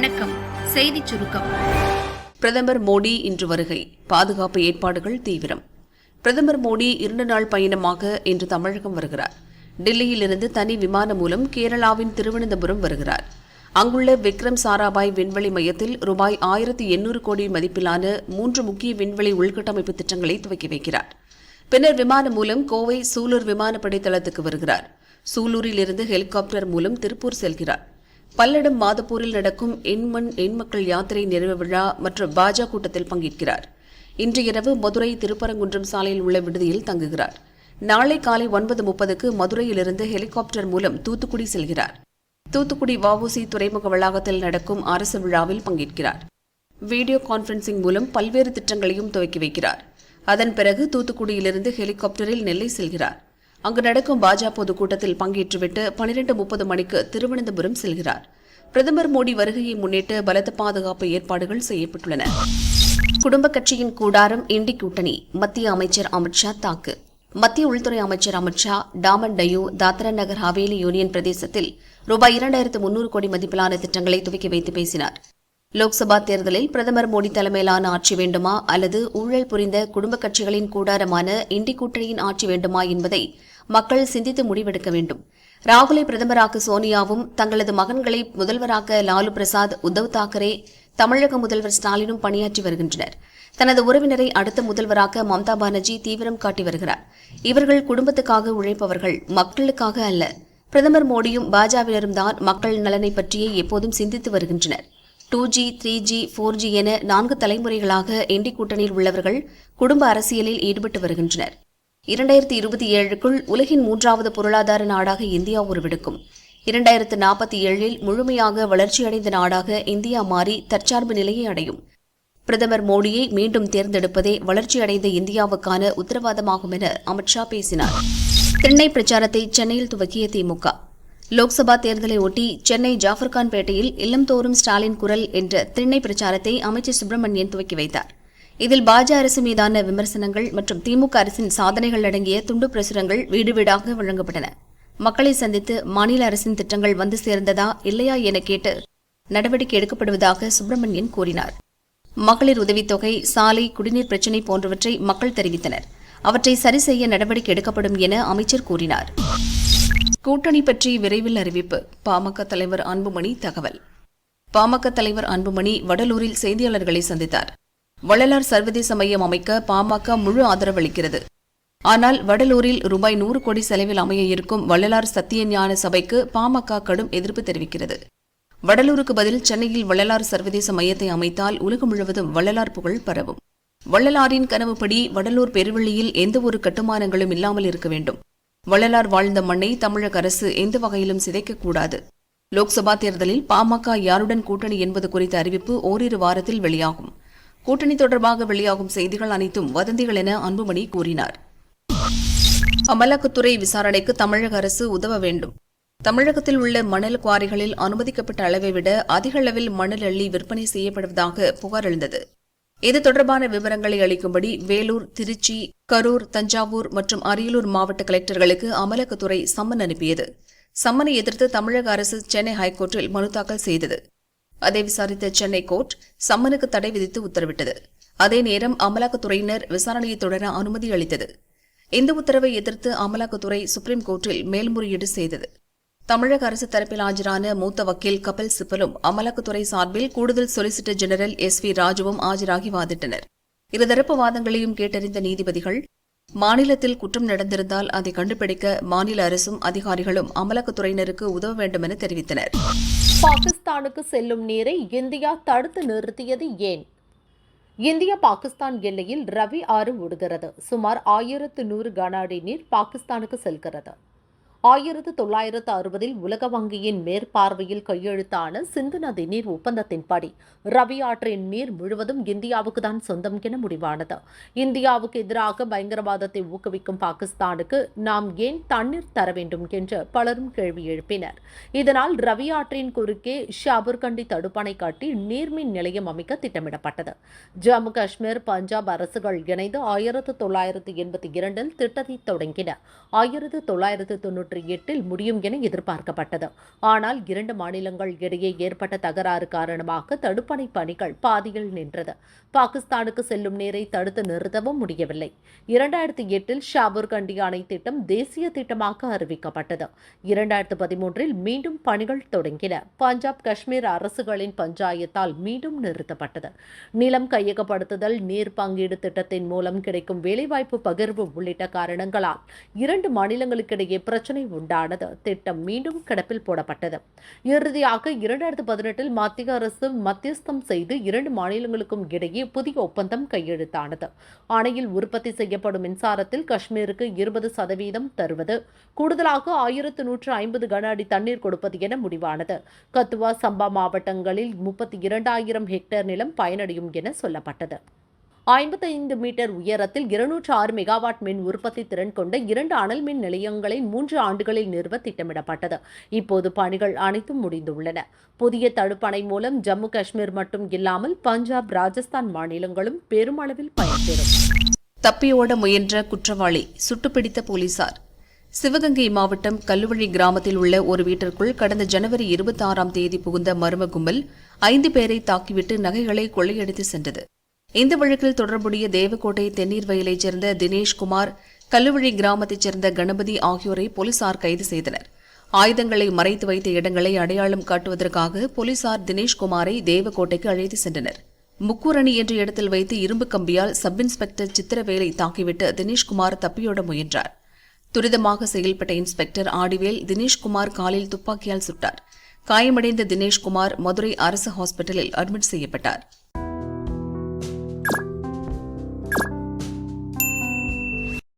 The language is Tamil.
வணக்கம். செய்திச் சுருக்கம். பிரதமர் மோடி இன்று வருகை. பாதுகாப்பு ஏற்பாடுகள் தீவிரம். பிரதமர் மோடி இரண்டு நாள் பயணமாக இன்று தமிழகம் வருகிறார். டெல்லியிலிருந்து தனி விமானம் மூலம் கேரளாவின் திருவனந்தபுரம் வருகிறார். அங்குள்ள விக்ரம் சாராபாய் விண்வெளி மையத்தில் ரூபாய் ஆயிரத்தி எண்ணூறு கோடி மதிப்பிலான மூன்று முக்கிய விண்வெளி உள்கட்டமைப்பு திட்டங்களை துவக்கி வைக்கிறார். பின்னர் விமானம் மூலம் கோவை சூலூர் விமானப்படை தளத்துக்கு வருகிறார். சூலூரிலிருந்து ஹெலிகாப்டர் மூலம் திருப்பூர் செல்கிறார். பல்லடம் மாதப்பூரில் நடக்கும் எண்மண் எண்மக்கள் யாத்திரை நிறைவு விழா மற்றும் பாஜக கூட்டத்தில் பங்கேற்கிறார். இன்று இரவு மதுரை திருப்பரங்குன்றம் சாலையில் உள்ள விடுதியில் தங்குகிறார். நாளை காலை ஒன்பது முப்பதுக்கு மதுரையிலிருந்து ஹெலிகாப்டர் மூலம் தூத்துக்குடி செல்கிறார். தூத்துக்குடி வஉசி துறைமுக வளாகத்தில் நடக்கும் அரசு விழாவில் பங்கேற்கிறார். வீடியோ கான்பரன்சிங் மூலம் பல்வேறு திட்டங்களையும் துவக்கி வைக்கிறார். அதன் பிறகு தூத்துக்குடியிலிருந்து ஹெலிகாப்டரில் நெல்லை செல்கிறார். அங்கு நடக்கும் பாஜக பொதுக்கூட்டத்தில் பங்கேற்றுவிட்டு பனிரெண்டு முப்பது மணிக்கு திருவனந்தபுரம் செல்கிறார். பிரதமர் மோடி வருகையை முன்னிட்டு பலத்த பாதுகாப்பு ஏற்பாடுகள் செய்யப்பட்டுள்ளன. குடும்ப கட்சியின் கூடாரம் இண்டி கூட்டணி மத்திய அமைச்சர் அமித்ஷா தாக்கு. மத்திய உள்துறை அமைச்சர் அமித்ஷா டாமன் டயூ தாத்ரா நகர் ஹவேலி யூனியன் பிரதேசத்தில் ரூபாய் இரண்டாயிரத்து முன்னூறு கோடி மதிப்பிலான திட்டங்களை துவக்கி வைத்து பேசினார். லோக்சபா தேர்தலில் பிரதமர் மோடி தலைமையிலான ஆட்சி வேண்டுமா அல்லது ஊழல் புரிந்த குடும்ப கட்சிகளின் கூடாரமான இண்டி கூட்டணியின் ஆட்சி வேண்டுமா என்பதை மக்கள் சிந்தித்து முடிவெடுக்க வேண்டும். ராகுலை பிரதமராக்க சோனியாவும் தங்களது மகன்களை முதல்வராக்க லாலு பிரசாத் உத்தவ் தாக்கரே தமிழக முதல்வர் ஸ்டாலினும் பணியாற்றி வருகின்றனர். தனது உறவினரை அடுத்த முதல்வராக மம்தா பானர்ஜி தீவிரம் காட்டி வருகிறார். இவர்கள் குடும்பத்துக்காக உழைப்பவர்கள் மக்களுக்காக அல்ல. பிரதமர் மோடியும் பாஜகவினரும் தான் மக்கள் நலனை பற்றியே எப்போதும் சிந்தித்து வருகின்றனர். Two G three G four G என நான்கு தலைமுறைகளாக என்டி கூட்டணியில் உள்ளவர்கள் குடும்ப அரசியலில் ஈடுபட்டு வருகின்றனர். இரண்டாயிரத்தி இருபத்தி ஏழுக்குள் உலகின் மூன்றாவது பொருளாதார நாடாக இந்தியா உருவெடுக்கும். இரண்டாயிரத்து நாற்பத்தி ஏழில் முழுமையாக வளர்ச்சியடைந்த நாடாக இந்தியா மாறி தற்சார்பு நிலையை அடையும். பிரதமர் மோடியை மீண்டும் தேர்ந்தெடுப்பதே வளர்ச்சியடைந்த இந்தியாவுக்கான உத்தரவாதமாகும் என அமித்ஷா பேசினார். திண்ணை பிரச்சாரத்தை சென்னையில் துவக்கிய திமுக. லோக்சபா தேர்தலை ஒட்டி சென்னை ஜாஃபர்கான்பேட்டையில் இல்லம்தோறும் ஸ்டாலின் குரல் என்ற திண்ணை பிரச்சாரத்தை அமைச்சர் சுப்பிரமணியன் துவக்கி வைத்தார். இதில் பாஜ அரசு மீதான விமர்சனங்கள் மற்றும் திமுக அரசின் சாதனைகள் அடங்கிய துண்டு பிரசுரங்கள் வீடு வீடாக வழங்கப்பட்டன. மக்களை சந்தித்து மாநில அரசின் திட்டங்கள் வந்து சேர்ந்ததா இல்லையா என கேட்டு நடவடிக்கை எடுக்கப்படுவதாக சுப்பிரமணியன் கூறினார். மகளிர் உதவித்தொகை சாலை குடிநீர் பிரச்சினை போன்றவற்றை மக்கள் தெரிவித்தனர். அவற்றை சரி செய்ய நடவடிக்கை எடுக்கப்படும் என அமைச்சர் கூறினார். கூட்டணி பற்றி விரைவில் அறிவிப்பு. பாமக தலைவர் அன்புமணி தகவல். பாமக தலைவர் அன்புமணி வடலூரில் செய்தியாளர்களை சந்தித்தார். வள்ளலார் சர்வதேச மையம் அமைக்க பாமக முழு ஆதரவு அளிக்கிறது. ஆனால் வடலூரில் ரூபாய் நூறு கோடி செலவில் அமைய இருக்கும் வள்ளலார் சத்திய ஞான சபைக்கு பாமக கடும் எதிர்ப்பு தெரிவிக்கிறது. வடலூருக்கு பதில் சென்னையில் வள்ளலார் சர்வதேச மையத்தை அமைத்தால் உலகம் முழுவதும் வள்ளலார் புகழ் பரவும். வள்ளலாரின் கனவுப்படி வடலூர் பெருவெளியில் எந்த ஒரு கட்டுமானங்களும் இல்லாமல் இருக்க வேண்டும். வள்ளலார் வாழ்ந்த மண்ணை தமிழக அரசு எந்த வகையிலும் சிதைக்கக்கூடாது லோக்சபா தேர்தலில் பாமக யாருடன் கூட்டணி என்பது குறித்த அறிவிப்பு ஓரிரு வாரத்தில் வெளியாகும். கூட்டணி தொடர்பாக வெளியாகும் செய்திகள் அனைத்தும் வதந்திகள் என அன்புமணி கூறினார். அமலாக்கத்துறை விசாரணைக்கு தமிழக அரசு உதவ வேண்டும். தமிழகத்தில் உள்ள மணல் குவாரிகளில் அனுமதிக்கப்பட்ட அளவை விட அதிக அளவில் மணல் அள்ளி விற்பனை செய்யப்படுவதாக புகார் எழுந்தது. இது தொடர்பான விவரங்களை அளிக்கும்படி வேலூர் திருச்சி கரூர் தஞ்சாவூர் மற்றும் அரியலூர் மாவட்ட கலெக்டர்களுக்கு அமலாக்கத்துறை சம்மன் அனுப்பியது. சம்மனை எதிர்த்து தமிழக அரசு சென்னை ஹைகோர்ட்டில் மனு தாக்கல் செய்தது. அதை விசாரித்த சென்னை கோர்ட் சம்மனுக்கு தடை விதித்து உத்தரவிட்டது. அதே நேரம் அமலாக்கத்துறையினர் விசாரணையை தொடர அனுமதி அளித்தது. இந்த உத்தரவை எதிர்த்து அமலாக்கத்துறை சுப்ரீம் கோர்ட்டில் மேல்முறையீடு செய்தது. தமிழக அரசு தரப்பில் ஆஜரான மூத்த வக்கீல் கபில் சிப்பலும் அமலாக்கத்துறை சார்பில் கூடுதல் சொலிசிட்டர் ஜெனரல் எஸ் வி ராஜுவும் ஆஜராகி வாதிட்டனர். இருதரப்பு வாதங்களையும் கேட்டறிந்த நீதிபதிகள் மாநிலத்தில் குற்றம் நடந்திருந்தால் அதை கண்டுபிடிக்க மாநில அரசும் அதிகாரிகளும் அமலாக்கத்துறையினருக்கு உதவ வேண்டும் என தெரிவித்தனர். பாகிஸ்தானுக்கு செல்லும் நீரை இந்தியா தடுத்து நிறுத்தியது ஏன்? இந்தியா பாகிஸ்தான் எல்லையில் ரவி ஆறு ஓடுகிறது. சுமார் ஆயிரத்து நூறு கன அடி நீர் பாகிஸ்தானுக்கு செல்கிறது. ஆயிரத்து தொள்ளாயிரத்து அறுபதில் உலக வங்கியின் மேற்பார்வையில் கையெழுத்தான சிந்து நதி நீர் ஒப்பந்தத்தின்படி ரவி ஆற்றின் நீர் முழுவதும் இந்தியாவுக்கு தான் சொந்தம் என முடிவானது. இந்தியாவுக்கு எதிராக பயங்கரவாதத்தை ஊக்குவிக்கும் பாகிஸ்தானுக்கு நாம் ஏன் தண்ணீர் தர வேண்டும் என்று பலரும் கேள்வி எழுப்பினர். இதனால் ரவி ஆற்றின் குறுக்கே ஷாபுர்கண்டி தடுப்பணை கட்டி நீர்மின் நிலையம் அமைக்க திட்டமிடப்பட்டது. ஜம்மு காஷ்மீர் பஞ்சாப் அரசுகள் இணைந்து ஆயிரத்து தொள்ளாயிரத்து எண்பத்தி இரண்டில் திட்டத்தை தொடங்கின. ஆயிரத்து தொள்ளாயிரத்து தொன்னூற்றி பதினொன்று எட்டில் முடியும் என எதிர்பார்க்கப்பட்டது. ஆனால் இரண்டு மாநிலங்கள் இடையே ஏற்பட்ட தகராறு காரணமாக தடுப்பணை பணிகள் பாதியில் நின்றது. பாகிஸ்தானுக்கு செல்லும் நீரை தடுத்து நிறுத்தவும் முடியவில்லை. இரண்டாயிரத்தி எட்டில் ஷாபூர் கண்டி அணை திட்டம் தேசிய திட்டமாக அறிவிக்கப்பட்டது. இரண்டாயிரத்து பதிமூன்றில் மீண்டும் பணிகள் தொடங்கின. பஞ்சாப் காஷ்மீர் அரசுகளின் பஞ்சாயத்தால் மீண்டும் நிறுத்தப்பட்டது. நிலம் கையகப்படுத்துதல் நீர் பங்கீடு திட்டத்தின் மூலம் கிடைக்கும் வேலைவாய்ப்பு பகிர்வு உள்ளிட்ட காரணங்களால் இரண்டு மாநிலங்களுக்கிடையே பிரச்சனை பிரச்சினை உண்டானது. திட்டம் மீண்டும் கிடப்பில் போடப்பட்டது. இறுதியாக இரண்டாயிரத்து பதினெட்டில் மத்திய அரசு மத்தியஸ்தம் செய்து இரண்டு மாநிலங்களுக்கும் இடையே புதிய ஒப்பந்தம் கையெழுத்தானது. அணையில் உற்பத்தி செய்யப்படும் மின்சாரத்தில் காஷ்மீருக்கு இருபது சதவீதம் தருவது கூடுதலாக ஆயிரத்து நூற்று ஐம்பது கன அடி தண்ணீர் கொடுப்பது என முடிவானது. கத்துவா சம்பா மாவட்டங்களில் முப்பத்தி இரண்டாயிரம் ஹெக்டேர் நிலம் பயனடையும் என சொல்லப்பட்டது. ஐம்பத்தைந்து மீட்டர் உயரத்தில் இருநூற்று ஆறு மெகாவாட் மின் உற்பத்தி திறன் கொண்ட இரண்டு அனல் மின் நிலையங்களை மூன்று ஆண்டுகளில் நிறுவ திட்டமிடப்பட்டது. இப்போது பணிகள் அனைத்தும் முடிந்துள்ளன. புதிய தடுப்பணை மூலம் ஜம்மு காஷ்மீர் மட்டும் இல்லாமல் பஞ்சாப் ராஜஸ்தான் மாநிலங்களும் பெருமளவில் பயன்பெறும். தப்பியோட முயன்ற குற்றவாளி சுட்டுப்பிடித்த போலீசார். சிவகங்கை மாவட்டம் கல்லுவழி கிராமத்தில் உள்ள ஒரு வீட்டிற்குள் கடந்த ஜனவரி இருபத்தி ஆறாம் தேதி புகுந்த மர்ம கும்பல் ஐந்து பேரை தாக்கிவிட்டு நகைகளை கொள்ளையடித்து சென்றது. இந்த வழக்கில் தொடர்புடைய தேவக்கோட்டை தென்னீர் வயலைச் சேர்ந்த தினேஷ்குமார் கல்லுவழி கிராமத்தைச் சேர்ந்த கணபதி ஆகியோரை போலீசார் கைது செய்தனர். ஆயுதங்களை மறைத்து வைத்த இடங்களை அடையாளம் காட்டுவதற்காக போலீசார் தினேஷ்குமாரை தேவக்கோட்டைக்கு அழைத்து சென்றனர். முக்கூரணி என்ற இடத்தில் வைத்து இரும்பு கம்பியால் சப் இன்ஸ்பெக்டர் சித்திரவேலை தாக்கிவிட்டு தினேஷ்குமார் தப்பியோட முயன்றார். துரிதமாக செயல்பட்ட இன்ஸ்பெக்டர் ஆடிவேல் தினேஷ்குமார் காலில் துப்பாக்கியால் சுட்டார். காயமடைந்த தினேஷ்குமார் மதுரை அரசு ஹாஸ்பிட்டலில் அட்மிட் செய்யப்பட்டார்.